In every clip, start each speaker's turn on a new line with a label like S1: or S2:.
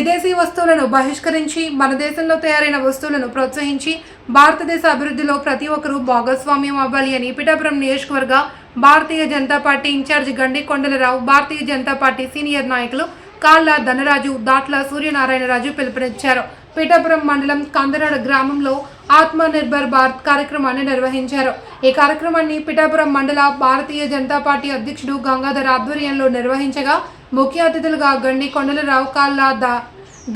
S1: విదేశీ వస్తువులను బహిష్కరించి మన దేశంలో తయారైన వస్తువులను ప్రోత్సహించి భారతదేశ అభివృద్ధిలో ప్రతి ఒక్కరూ భాగస్వామ్యం అవ్వాలి అని పిఠాపురం నియోజకవర్గ Bharatiya Janata Party incharge Gandi Kondalarao Bharatiya Janata Party senior నాయకులు కాళ్ళ ధనరాజు దాట్ల సూర్యనారాయణరాజు పిలుపునిచ్చారు. పీఠాపురం మండలం కందరాడ గ్రామంలో ఆత్మ నిర్భర్ భారత్ కార్యక్రమాన్ని నిర్వహించారు. ఈ కార్యక్రమాన్ని పిఠాపురం మండల భారతీయ జనతా పార్టీ అధ్యక్షుడు గంగాధర్ ఆధ్వర్యంలో నిర్వహించగా ముఖ్య అతిథులుగా గండి కొండలరావు కాళ్ళ ద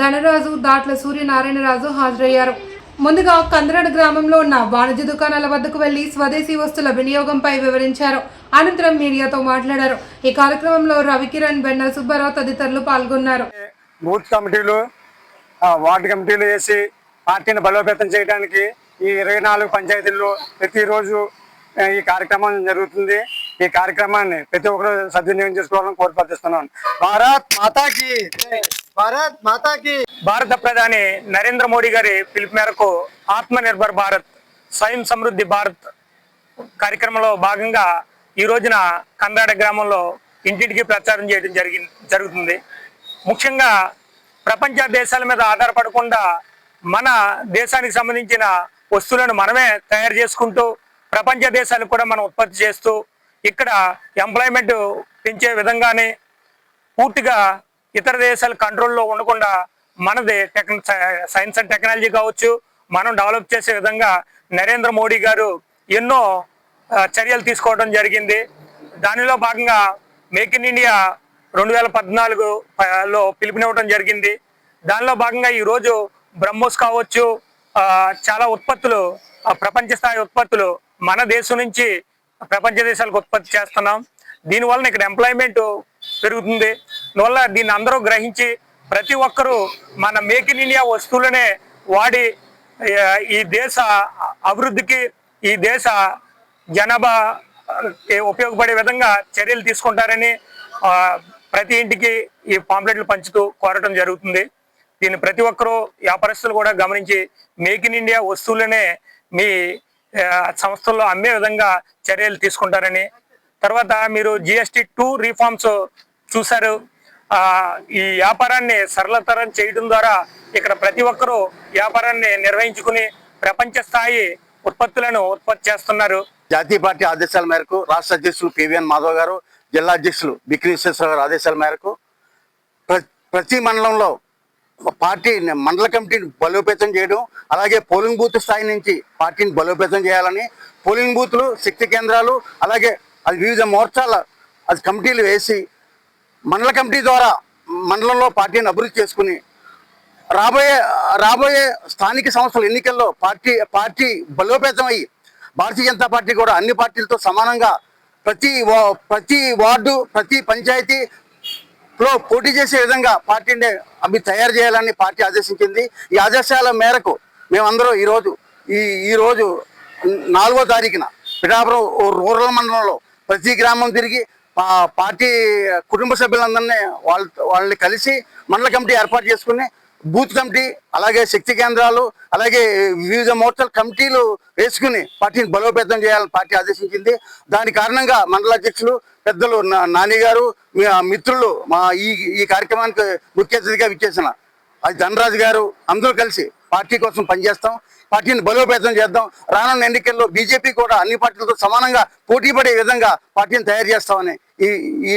S1: ధనరాజు దాట్ల సూర్యనారాయణరాజు హాజరయ్యారు. ముందుగా కందరాడ గ్రామంలో ఉన్న వాణిజ్య దుకాణాల వద్దకు వెళ్ళి స్వదేశీ వస్తువుల వినియోగంపై వివరించారు. అనంతరం మీడియాతో మాట్లాడారు. ఈ కార్యక్రమంలో రవికిరణ్ బెన్న సుబ్బారావు తదితరులు పాల్గొన్నారు.
S2: బూత్ కమిటీలు వార్డు కమిటీలు వేసి పార్టీని బలోపేతం చేయడానికి ఈ ఇరవై నాలుగు పంచాయతీల్లో ప్రతిరోజు ఈ కార్యక్రమం జరుగుతుంది. ఈ కార్యక్రమాన్ని ప్రతి ఒక్కరు సద్వినియోగం చేసుకోవాలని కోరిపతిస్తున్నాను భారత్ మాతాకి భారత్ మాతాకి భారత ప్రధాని నరేంద్ర మోడీ గారి పిలుపు మేరకు ఆత్మ నిర్భర్ భారత్ స్వయం సమృద్ధి భారత్ కార్యక్రమంలో భాగంగా ఈ రోజున కందాడ గ్రామంలో ఇంటింటికి ప్రచారం చేయడం జరిగి జరుగుతుంది. ముఖ్యంగా ప్రపంచ దేశాల మీద ఆధారపడకుండా మన దేశానికి సంబంధించిన వస్తువులను మనమే తయారు చేసుకుంటూ ప్రపంచ దేశాలకు కూడా మనం ఉత్పత్తి చేస్తూ ఇక్కడ ఎంప్లాయ్మెంట్ పెంచే విధంగానే పూర్తిగా ఇతర దేశాల కంట్రోల్లో ఉండకుండా మనది టెక్ సైన్స్ అండ్ టెక్నాలజీ కావచ్చు మనం డెవలప్ చేసే విధంగా నరేంద్ర మోడీ గారు ఎన్నో చర్యలు తీసుకోవడం జరిగింది. దానిలో భాగంగా మేక్ ఇన్ ఇండియా రెండు వేల పద్నాలుగులో పిలుపునివ్వడం జరిగింది. దానిలో భాగంగా ఈరోజు బ్రహ్మోస్ కావచ్చు చాలా ఉత్పత్తులు ప్రపంచ స్థాయి ఉత్పత్తులు మన దేశం నుంచి ప్రపంచ దేశాలకు ఉత్పత్తి చేస్తున్నాం. దీనివల్ల ఇక్కడ ఎంప్లాయ్మెంట్ పెరుగుతుంది. దీనివల్ల దీన్ని అందరూ గ్రహించి ప్రతి ఒక్కరూ మన మేక్ ఇన్ ఇండియా వస్తువులనే వాడి ఈ దేశ అభివృద్ధికి ఈ దేశ జనాభా ఉపయోగపడే విధంగా చర్యలు తీసుకుంటారని ప్రతి ఇంటికి ఈ పాంప్లెట్లు పంచుతూ కోరటం జరుగుతుంది. దీన్ని ప్రతి ఒక్కరూ వ్యాపారస్తులు కూడా గమనించి మేక్ ఇన్ ఇండియా వస్తువులనే మీ సంస్థల్లో అమ్మే విధంగా చర్యలు తీసుకుంటారని. తర్వాత మీరు జిఎస్టి టూ రీఫార్మ్స్ చూశారు. ఈ వ్యాపారాన్ని సరళతరం చేయడం ద్వారా ఇక్కడ ప్రతి ఒక్కరూ వ్యాపారాన్ని నిర్వహించుకుని ప్రపంచ స్థాయి ఉత్పత్తులను ఉత్పత్తి చేస్తున్నారు.
S3: జాతీయ పార్టీ ఆదేశాల మేరకు రాష్ట్ర అధ్యక్షులు పివిఎన్ మాధవ్ గారు జిల్లా అధ్యక్షులు బిక్రి విశ్వేశ్వర గారు ఆదేశాల మేరకు ప్ర- ప్రతి మండలంలో పార్టీ మండల కమిటీని బలోపేతం చేయడం అలాగే పోలింగ్ బూత్ స్థాయి నుంచి పార్టీని బలోపేతం చేయాలని పోలింగ్ బూత్లు శక్తి కేంద్రాలు అలాగే అది వివిధ మోర్చాల అది కమిటీలు వేసి మండల కమిటీ ద్వారా మండలంలో పార్టీని అభివృద్ధి చేసుకుని రాబోయే రాబోయే స్థానిక సంస్థల ఎన్నికల్లో పార్టీ పార్టీ బలోపేతం అయ్యి భారతీయ జనతా పార్టీ కూడా అన్ని పార్టీలతో సమానంగా ప్రతి ప్రతి వార్డు ప్రతి పంచాయతీ లో పోటీ చేసే విధంగా పార్టీని అవి తయారు చేయాలని పార్టీ ఆదేశించింది. ఈ ఆదేశాల మేరకు మేమందరం ఈరోజు ఈ ఈరోజు నాలుగో తారీఖున పిఠాపురం రూరల్ మండలంలో ప్రతి గ్రామం తిరిగి పా- పార్టీ కుటుంబ సభ్యులందరినీ వాళ్ళ వాళ్ళని కలిసి మండల కమిటీ ఏర్పాటు చేసుకుని బూత్ కమిటీ అలాగే శక్తి కేంద్రాలు అలాగే వివిధ మోర్చల కమిటీలు వేసుకుని పార్టీని బలోపేతం చేయాలని పార్టీ ఆదేశించింది. దాని కారణంగా మండల అధ్యక్షులు పెద్దలు నా- నాని గారు మిత్రులు మా ఈ ఈ కార్యక్రమానికి ముఖ్య అతిథిగా విచ్చేసిన అది ధనరాజు గారు అందరూ కలిసి పార్టీ కోసం పనిచేస్తాం. పార్టీని బలోపేతం చేద్దాం. రానున్న ఎన్నికల్లో బీజేపీ కూడా అన్ని పార్టీలతో సమానంగా పోటీ పడే విధంగా పార్టీని తయారు చేస్తామని ఈ ఈ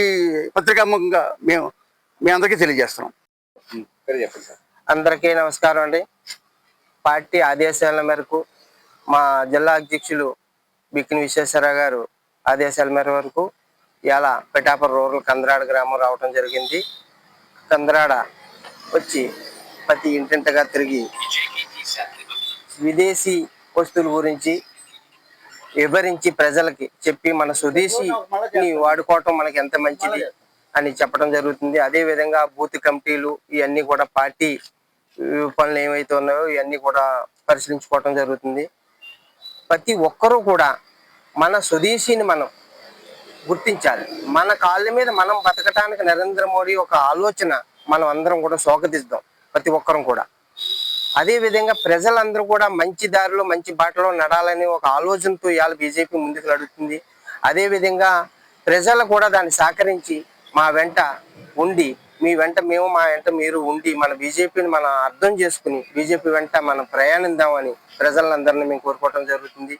S3: పత్రికాముఖంగా మేము మీ అందరికీ తెలియజేస్తున్నాం.
S4: అందరికీ నమస్కారం అండి. పార్టీ ఆదేశాల మేరకు మా జిల్లా అధ్యక్షులు బిక్కిన విశ్వేశ్వరరావు గారు ఆదేశాల మేర వరకు ఇలా పిఠాపురం రూరల్ కందరాడ గ్రామం రావటం జరిగింది. కందరాడ వచ్చి ప్రతి ఇంటింటగా తిరిగి విదేశీ వస్తువుల గురించి వివరించి ప్రజలకి చెప్పి మన స్వదేశీని వాడుకోవటం మనకి ఎంత మంచిది అని చెప్పడం జరుగుతుంది. అదే విధంగా బూత్ కమిటీలు ఇవన్నీ కూడా పార్టీ పనులు ఏమైతే ఉన్నాయో ఇవన్నీ కూడా పరిశీలించుకోవటం జరుగుతుంది. ప్రతి ఒక్కరూ కూడా మన స్వదేశీని మనం గుర్తించాలి. మన కాళ్ళ మీద మనం బతకటానికి నరేంద్ర మోడీ ఒక ఆలోచన మనం అందరం కూడా స్వాగతిస్తాం ప్రతి ఒక్కరం కూడా. అదేవిధంగా ప్రజలందరూ కూడా మంచి దారిలో మంచి బాటలో నడాలని ఒక ఆలోచనతో ఇవాళ బీజేపీ ముందుకు నడుస్తుంది. అదేవిధంగా ప్రజలు కూడా దాన్ని సహకరించి మా వెంట ఉండి మీ వెంట మేము మా వెంట మీరు ఉండి మన బీజేపీని మనం అర్థం చేసుకుని బీజేపీ వెంట మనం ప్రయాణిద్దామని ప్రజలందరినీ మేము కోరుకోవటం జరుగుతుంది.